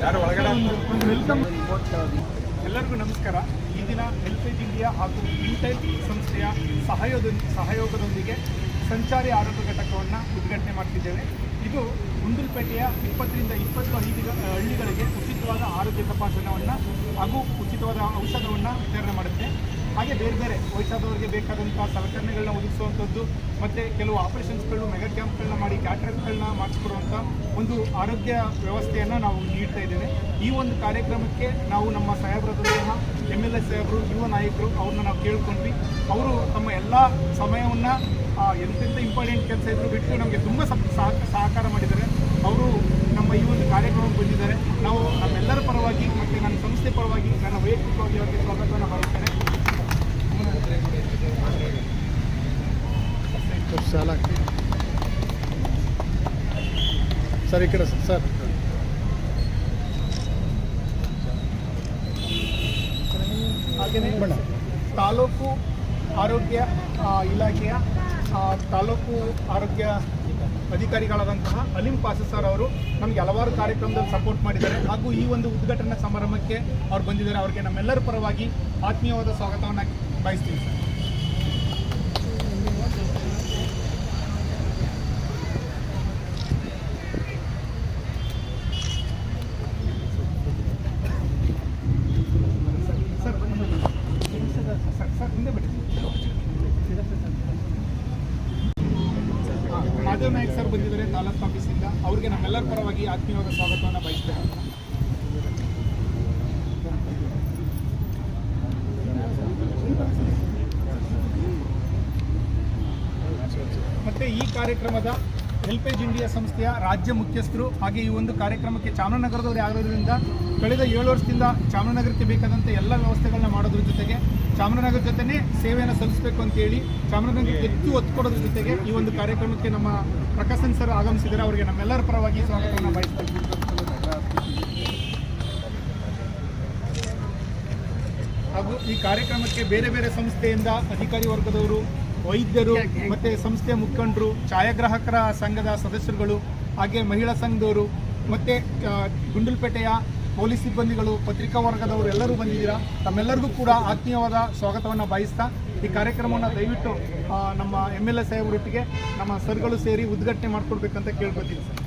ಯಾರು ಒಳಗಡೆ ಎಲ್ಲರಿಗೂ ನಮಸ್ಕಾರ. ಈ ದಿನ ಹೆಲ್ಪೇಜ್ ಇಂಡಿಯಾ ಹಾಗೂ ಇಂಟೆಲ್ ಸಂಸ್ಥೆಯ ಸಹಯೋಗದೊಂದಿಗೆ ಸಹಯೋಗದೊಂದಿಗೆ ಸಂಚಾರಿ ಆರೋಗ್ಯ ಘಟಕವನ್ನು ಉದ್ಘಾಟನೆ ಮಾಡ್ತಿದ್ದೇವೆ. ಇದು ಗುಂಡೂರುಪೇಟೆಯ ಇಪ್ಪತ್ತರಿಂದ ಇಪ್ಪತ್ತು ಐದು ಹಳ್ಳಿಗಳಿಗೆ ಉಚಿತವಾದ ಆರೋಗ್ಯ ತಪಾಸಣೆಯನ್ನು ಹಾಗೂ ಉಚಿತವಾದ ಔಷಧವನ್ನು ವಿತರಣೆ ಮಾಡುತ್ತೆ. ಹಾಗೆ ಬೇರೆ ಬೇರೆ ವಯಸ್ಸಾದವರಿಗೆ ಬೇಕಾದಂಥ ಸಲಕರಣೆಗಳನ್ನ ಒದಗಿಸುವಂಥದ್ದು ಮತ್ತು ಕೆಲವು ಆಪರೇಷನ್ಸ್ಗಳು ಮೆಗಾ ಕ್ಯಾಂಪ್ಗಳನ್ನ ಮಾಡಿ ಕ್ಯಾಟ್ರಾಕ್ಟ್ಗಳನ್ನ ಮಾಡಿಸ್ಕೊಡುವಂಥ ಒಂದು ಆರೋಗ್ಯ ವ್ಯವಸ್ಥೆಯನ್ನು ನಾವು ನೀಡ್ತಾ ಇದ್ದೇವೆ. ಈ ಒಂದು ಕಾರ್ಯಕ್ರಮಕ್ಕೆ ನಾವು ನಮ್ಮ ಸಾಹೇಬರದಂತಹ ಎಂ ಎಲ್ ಎ ಸಾಹೇಬರು, ಯುವ ನಾಯಕರು ಅವ್ರನ್ನ ನಾವು ಕೇಳ್ಕೊಂಡ್ವಿ. ಅವರು ತಮ್ಮ ಎಲ್ಲ ಸಮಯವನ್ನು ಎಂತೆಂಥ ಇಂಪಾರ್ಟೆಂಟ್ ಕೆಲಸ ಇದ್ರು ಬಿಟ್ಟು ನಮಗೆ ತುಂಬ ಸಹಕಾರ ಮಾಡಿದ್ದಾರೆ. ಅವರು ನಮ್ಮ ಈ ಒಂದು ಕಾರ್ಯಕ್ರಮಕ್ಕೆ ಬಂದಿದ್ದಾರೆ. ನಾವು ನಮ್ಮೆಲ್ಲರ ಪರವಾಗಿ ಮತ್ತು ನನ್ನ ಸಂಸ್ಥೆ ಪರವಾಗಿ ನನ್ನ ವೈಯಕ್ತಿಕವಾಗಿ ಅವರಿಗೆ ಸ್ವಾಗತವನ್ನು ಮಾಡುತ್ತೇನೆ ಶಾಲಾ ಸರ್ ಈ ಕಡೆ ಸರ್ ಹಾಗೆಯೇ ತಾಲೂಕು ಆರೋಗ್ಯ ಆ, ಇಲಾಖೆಯ ಆ, ತಾಲೂಕು ಆರೋಗ್ಯ ಅಧಿಕಾರಿಗಳಾದಂತಹ ಅಲಿಂ ಪಾಸ ಸರ್ ಅವರು ನಮಗೆ ಹಲವಾರು ಕಾರ್ಯಕ್ರಮದಲ್ಲಿ ಸಪೋರ್ಟ್ ಮಾಡಿದ್ದಾರೆ. ಹಾಗೂ ಈ ಒಂದು ಉದ್ಘಾಟನಾ ಸಮಾರಂಭಕ್ಕೆ ಅವ್ರು ಬಂದಿದ್ದಾರೆ. ಅವರಿಗೆ ನಮ್ಮೆಲ್ಲರ ಪರವಾಗಿ ಆತ್ಮೀಯವಾದ ಸ್ವಾಗತವನ್ನು ಬಯಸ್ತೀವಿ ಸರ್ ಸರ್ ಬನ್ನಿ. ಸರ್ ಸರ್ ಹಿಂದೆ ಬಿಡಿ ಹಾ, ಮಾಧವ್ ನಾಯಕ್ ಸರ್ ಬಂದಿದ್ದಾರೆ ತಾಲೂಕು ಆಫೀಸಿಂದ ಅವ್ರಿಗೆ ನಮ್ಮೆಲ್ಲರ ಪರವಾಗಿ ಆತ್ಮೀಯವಾದ ಸ್ವಾಗತವನ್ನು ಬಯಸ್ತೇವೆ ಮತ್ತೆ ಈ ಕಾರ್ಯಕ್ರಮದ ಹೆಲ್ಪೇಜ್ ಇಂಡಿಯಾ ಸಂಸ್ಥೆಯ ರಾಜ್ಯ ಮುಖ್ಯಸ್ಥರು ಹಾಗೆ ಈ ಒಂದು ಕಾರ್ಯಕ್ರಮಕ್ಕೆ ಚಾಮರಾಜನಗರದವರು ಆಗಿರೋದ್ರಿಂದ ಕಳೆದ ಏಳು ವರ್ಷದಿಂದ ಚಾಮರಾಜನಗರಕ್ಕೆ ಬೇಕಾದಂಥ ಎಲ್ಲ ವ್ಯವಸ್ಥೆಗಳನ್ನ ಮಾಡೋದ್ರ ಜೊತೆಗೆ ಚಾಮರಾಜನಗರ ಜೊತೆನೇ ಸೇವೆಯನ್ನು ಸಲ್ಲಿಸಬೇಕು ಅಂತೇಳಿ ಚಾಮರಾಜನಗರಕ್ಕೆ ಹೆಚ್ಚು ಒತ್ತು ಕೊಡೋದ್ರ ಜೊತೆಗೆ ಈ ಒಂದು ಕಾರ್ಯಕ್ರಮಕ್ಕೆ ನಮ್ಮ ಪ್ರಕಾಶನ್ ಸರ್ ಆಗಮಿಸಿದರೆ ಅವರಿಗೆ ನಮ್ಮೆಲ್ಲರ ಪರವಾಗಿ ಸ್ವಾಗತವನ್ನು ಬಯಸ್ತೀವಿ ಹಾಗೂ ಈ ಕಾರ್ಯಕ್ರಮಕ್ಕೆ ಬೇರೆ ಬೇರೆ ಸಂಸ್ಥೆಯಿಂದ ಅಧಿಕಾರಿ ವರ್ಗದವರು ವೈದ್ಯರು ಮತ್ತು ಸಂಸ್ಥೆ ಮುಖಂಡರು, ಛಾಯಾಗ್ರಾಹಕರ ಸಂಘದ ಸದಸ್ಯರುಗಳು, ಹಾಗೆ ಮಹಿಳಾ ಸಂಘದವರು, ಮತ್ತು ಗುಂಡಲ್ಪೇಟೆಯ ಪೊಲೀಸ್ ಸಿಬ್ಬಂದಿಗಳು, ಪತ್ರಿಕಾ ವರ್ಗದವರು ಎಲ್ಲರೂ ಬಂದಿದ್ದೀರಾ? ತಮ್ಮೆಲ್ಲರಿಗೂ ಕೂಡ ಆತ್ಮೀಯವಾದ ಸ್ವಾಗತವನ್ನು ಬಯಸ್ತಾ ಈ ಕಾರ್ಯಕ್ರಮವನ್ನು ದಯವಿಟ್ಟು ನಮ್ಮ ಎಂ ಎಲ್ ಎ ಸಾಹೇಬರೊಟ್ಟಿಗೆ ನಮ್ಮ ಸರ್ಗಳು ಸೇರಿ ಉದ್ಘಾಟನೆ ಮಾಡಿಕೊಡ್ಬೇಕಂತ ಕೇಳ್ಕೊತೀನಿ ಸರ್.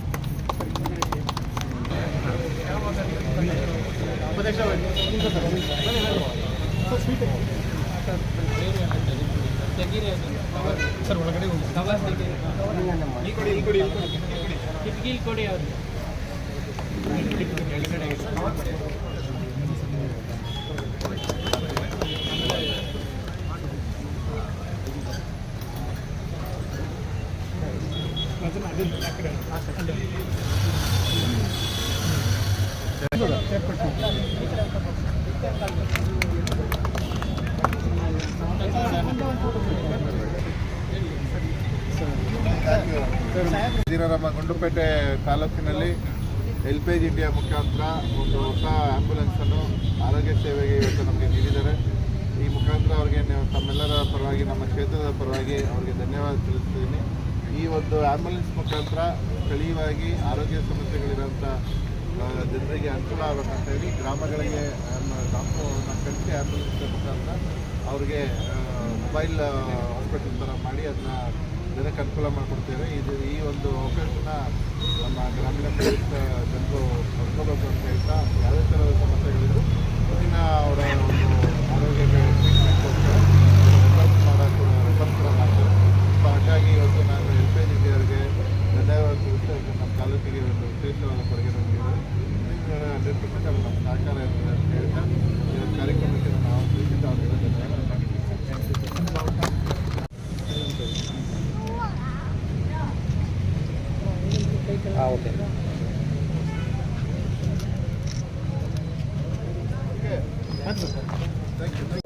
ಸರ್ ಸ್ವೀಟ್ ಸರ್ ಒಳಗಡೆ ಹೋಗಿ ಈ ಕೊಡಿ ಈ ಕೊಡಿ ಕಿಟಕಿ ಕೊಡಿ ಅವ್ರಿಗೆ ಅದನ್ನ ನಮ್ಮ ಗುಂಡುಪೇಟೆ ತಾಲೂಕಿನಲ್ಲಿ ಹೆಲ್ಪೇಜ್ ಇಂಡಿಯಾ ಮುಖಾಂತರ ಒಂದು ಹೊಸ ಆ್ಯಂಬುಲೆನ್ಸನ್ನು ಆರೋಗ್ಯ ಸೇವೆಗೆ ಇವತ್ತು ನಮಗೆ ನೀಡಿದ್ದಾರೆ. ಈ ಮುಖಾಂತರ ಅವರಿಗೆ ತಮ್ಮೆಲ್ಲರ ಪರವಾಗಿ, ನಮ್ಮ ಕ್ಷೇತ್ರದ ಪರವಾಗಿ ಅವರಿಗೆ ಧನ್ಯವಾದ ತಿಳಿಸ್ತಿದ್ದೀನಿ. ಈ ಒಂದು ಆ್ಯಂಬುಲೆನ್ಸ್ ಮುಖಾಂತರ ಸ್ಥಳೀಯವಾಗಿ ಆರೋಗ್ಯ ಸಮಸ್ಯೆಗಳಿರೋಂಥ ಜನರಿಗೆ ಅನುಕೂಲ ಆಗಬೇಕಂತ ಹೇಳಿ ಗ್ರಾಮಗಳಿಗೆ ಡಾಕ್ಟರ್ನ ಕಳಿಸಿ ಆ್ಯಂಬುಲೆನ್ಸ್ ಮುಖಾಂತರ ಅವ್ರಿಗೆ ಮೊಬೈಲ್ ಹಾಸ್ಪಿಟಲ್ ಥರ ಮಾಡಿ ಅದನ್ನ ಜನಕ್ಕೆ ಅನುಕೂಲ ಮಾಡಿಕೊಡ್ತೇವೆ. ಇದು ಈ ಒಂದು ಅವಕಾಶನ ನಮ್ಮ ಗ್ರಾಮೀಣ ಪ್ರದೇಶದ ಜನರು ಪಡ್ಕೋಬೇಕು ಅಂತ ಹೇಳ್ತಾ ಯಾವುದೇ ಥರದ ಸಮಸ್ಯೆಗಳಿದ್ರು, ಮುಂದಿನ ಅವರ ಒಂದು ಆರೋಗ್ಯಕ್ಕೆ ಟ್ರೀಟ್ಮೆಂಟ್ ರೆಫರ್ ಮಾಡೋಕ್ಕೆ ರೆಫರ್ ಕೂಡ ಮಾಡ್ತಾರೆ. ಸೊ ಹಾಗಾಗಿ ಇವತ್ತು ನಾನು ಎಲ್ ಪಿ ಅವರಿಗೆ ಧನ್ಯವಾದ ನಮ್ಮ ತಾಲೂಕಿಗೆ ಒಂದು ವಿಶೇಷವಾದ ಕೊಡುಗೆ ನೀಡಿದ್ದಾರೆ ಹಂಡ್ರೆಡ್ ಪರ್ಸೆಂಟ್ ಅವ್ರಿಗೆ ನಮ್ಮ ಸಹಕಾರ ಇರ್ತದೆ ಅಂತ ಹೇಳ್ತಾ ಈ ಒಂದು ಕಾರ್ಯಕ್ರಮಕ್ಕೆ ನಾನು ಆಹ್ವಾನಿಸಿದ್ದು ಅವರಿಗೆ ಧನ್ಯವಾದ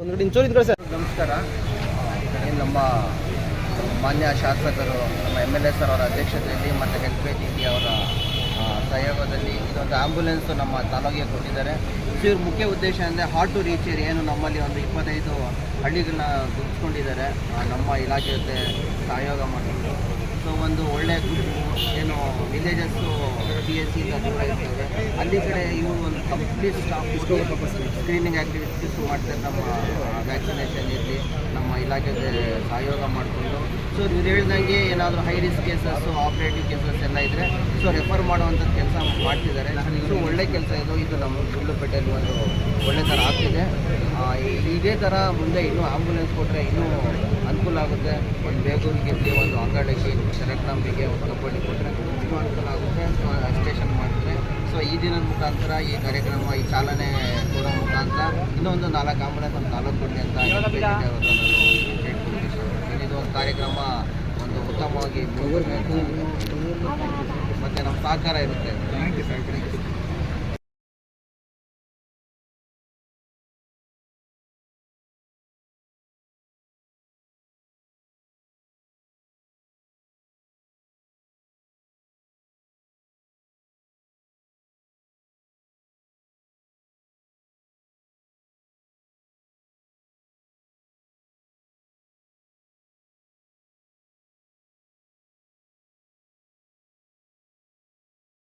ಒಂದು ಇಂಚೂರು ಸರ್. ನಮಸ್ಕಾರ. ನಮ್ಮ ಮಾನ್ಯ ಶಾಸಕರು, ನಮ್ಮ ಎಂ ಎಲ್ ಎ ಸರ್ ಅವರ ಅಧ್ಯಕ್ಷತೆಯಲ್ಲಿ ಮತ್ತು ಹೆಲ್ಪೇಜ್ ಇಂಡಿಯಾ ಅವರ ಸಹಯೋಗದಲ್ಲಿ ಇದೊಂದು ಆಂಬ್ಯುಲೆನ್ಸ್ ನಮ್ಮ ತಾಲೂಕಿಗೆ ಕೊಟ್ಟಿದ್ದಾರೆ. ಇವ್ರ ಮುಖ್ಯ ಉದ್ದೇಶ ಅಂದರೆ ಹಾರ್ಟ್ ಟು ರೀಚ್ ಏನು ನಮ್ಮಲ್ಲಿ ಒಂದು ಇಪ್ಪತ್ತೈದು ಹಳ್ಳಿಗಳನ್ನ ಗುರುತಿಸ್ಕೊಂಡಿದ್ದಾರೆ. ನಮ್ಮ ಇಲಾಖೆ ಜೊತೆ ಸಹಯೋಗ ಮಾಡಿಕೊಂಡು. ಸೊ ಒಂದು ಒಳ್ಳೆಯ ಗುಂಪು ಏನು ವಿಲೇಜಸ್ಸು ಪಿ ಎಸ್ ಸಿಯಿಂದ ದೂರ ಇರ್ತವೆ. ಅಲ್ಲಿ ಕಡೆ ಇವರು ಒಂದು ಕಂಪ್ಲೀಟ್ ಸ್ಟಾಫ್ ಸ್ಕ್ರೀನಿಂಗ್ ಆ್ಯಕ್ಟಿವಿಟೀಸ್ ಮಾಡ್ತಾರೆ ನಮ್ಮ ವ್ಯಾಕ್ಸಿನೇಷನ್ ಇರಲಿ ನಮ್ಮ ಇಲಾಖೆಗೆ ಸಹಯೋಗ ಮಾಡಿಕೊಂಡು. ಸೊ ಇವ್ರು ಹೇಳ್ದಂಗೆ ಏನಾದರೂ high risk cases operative cases ಎಲ್ಲ ಇದ್ದರೆ ಸೊ ರೆಫರ್ ಮಾಡುವಂಥದ್ದು ಕೆಲಸ ಮಾಡ್ತಿದ್ದಾರೆ. ಸೊ ಒಳ್ಳೆ ಕೆಲಸ ಇದು. ಇದು ನಮ್ಮ ಗುಂಡ್ಲುಪೇಟೆಯಲ್ಲಿ ಒಂದು ಒಳ್ಳೆ ಥರ ಆಗ್ತಿದೆ. ಇದೇ ಥರ ಮುಂದೆ ಇನ್ನೂ ಆಂಬುಲೆನ್ಸ್ ಕೊಟ್ಟರೆ ಇನ್ನೂ ಅನುಕೂಲ ಆಗುತ್ತೆ. ಒಂದು ಬೇಗೂರಿಗಿರಲಿ ಒಂದು ಅಂಗಡಿಗೆ ಶರಕ್ನಂಬಿಗೆ ಒಂದು ಕಬ್ಬಳ್ಳಿ ಕೊಟ್ಟರೆ ಇನ್ನೂ ಅನುಕೂಲ ಆಗುತ್ತೆ. ಸೊ ಸ್ಟೇಷನ್ ಮಾಡಿದ್ರೆ ಸೊ, ಈ ದಿನದ ಮುಖಾಂತರ ಈ ಕಾರ್ಯಕ್ರಮ, ಈ ಚಾಲನೆ ಕೊಡೋ ಮುಖಾಂತರ ಇನ್ನೊಂದು ನಾಲ್ಕು ಆಂಬುಲೆನ್ಸ್ ಒಂದು ತಾಲೂಕು ಕೊಡಲಿ ಅಂತ. ಇದು ಒಂದು ಕಾರ್ಯಕ್ರಮ, ಒಂದು ಉತ್ತಮವಾಗಿ ಮತ್ತು ನಮ್ಮ ಸಹಕಾರ ಇರುತ್ತೆ.